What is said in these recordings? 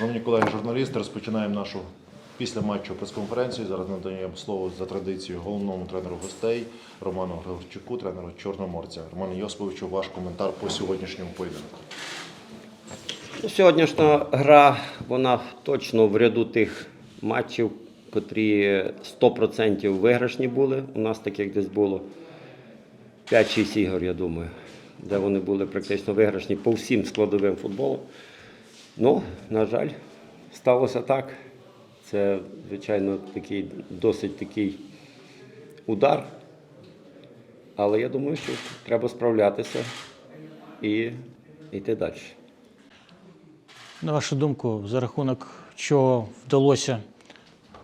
Шановні колеги, журналісти, розпочинаємо нашу після матчу прес-конференцію. Зараз надаємо слово за традицією головному тренеру гостей Роману Григорчуку, тренеру Чорноморця. Роман Йосиповичу, ваш коментар по сьогоднішньому поєдинку. Ну, Сьогоднішня гра, вона точно в ряду тих матчів, котрі 100% виграшні були. У нас таких десь було 5-6 ігор, я думаю, де вони були практично виграшні по всім складовим футболу. Ну, на жаль, сталося так. Це, звичайно, такий досить такий удар. Але я думаю, що треба справлятися і йти далі. На вашу думку, за рахунок чого вдалося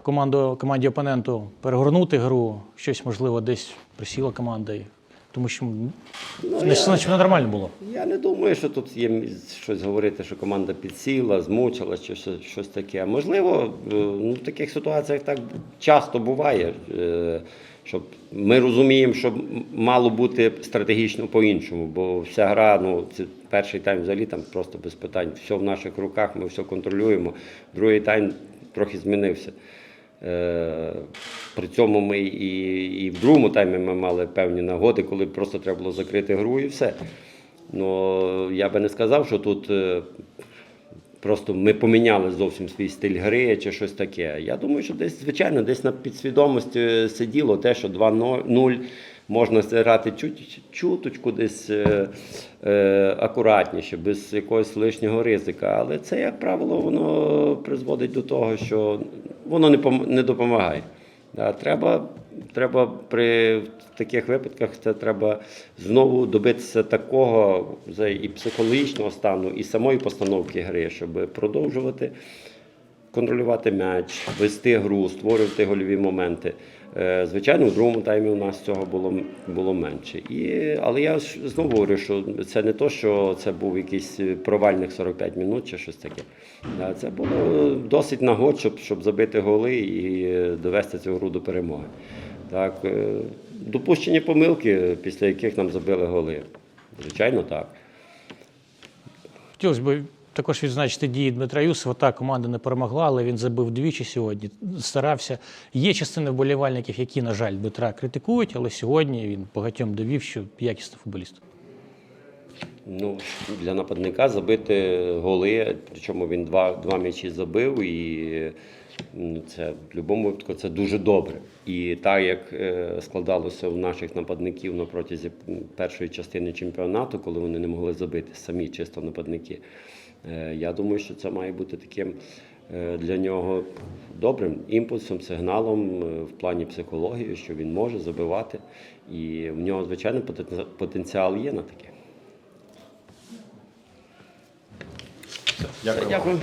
команду, команді опоненту перегорнути гру, щось можливо десь присіла команда, і- тому що наче не нормально було. Я не думаю, що тут є щось говорити, що команда підсіла, змучилась чи щось, щось таке. Можливо, е, ну, в таких ситуаціях так часто буває. е, Щоб ми розуміємо, що мало бути стратегічно по-іншому, бо вся гра, ну це перший тайм взагалі там просто без питань. Все в наших руках, ми все контролюємо. Другий тайм трохи змінився. Е, При цьому ми і, і в другому таймі ми мали певні нагоди, коли просто треба було закрити гру і все. Ну, я би не сказав, що тут е, просто ми поміняли зовсім свій стиль гри чи щось таке. Я думаю, що десь, звичайно, десь на підсвідомості сиділо те, що 2-0 можна грати чуточку десь е, е, акуратніше, без якогось лишнього ризика. Але це, як правило, воно призводить до того, що воно не, не допомагає. Да, треба, треба при таких випадках це треба знову добитися такого і психологічного стану, і самої постановки гри, щоб продовжувати контролювати м'яч, вести гру, створювати гольові моменти. Е, Звичайно, в другому таймі у нас цього було, було менше. І, але я знову говорю, що це не то, що це був якийсь провальних 45 минут чи щось таке. Це було досить нагод, щоб, щоб забити голи і довести цю гру до перемоги. Так, е, допущені помилки, після яких нам забили голи. Звичайно, так. Хотілося б також відзначити дії Дмитра Юсова. Та команда не перемогла, але він забив двічі сьогодні. Старався. Є частина вболівальників, які, на жаль, Дмитра критикують, але сьогодні він багатьом довів, що якісний футболіст. Ну, для нападника забити голи, причому він два, два м'ячі забив, і це в будь-якому випадку це дуже добре. І так як е, складалося у наших нападників на протязі першої частини чемпіонату, коли вони не могли забити самі чисто нападники, е, я думаю, що це має бути таким е, для нього добрим імпульсом, сигналом в плані психології, що він може забивати. І в нього, звичайно, потенціал є на таке. Дякую. вам. Дякую.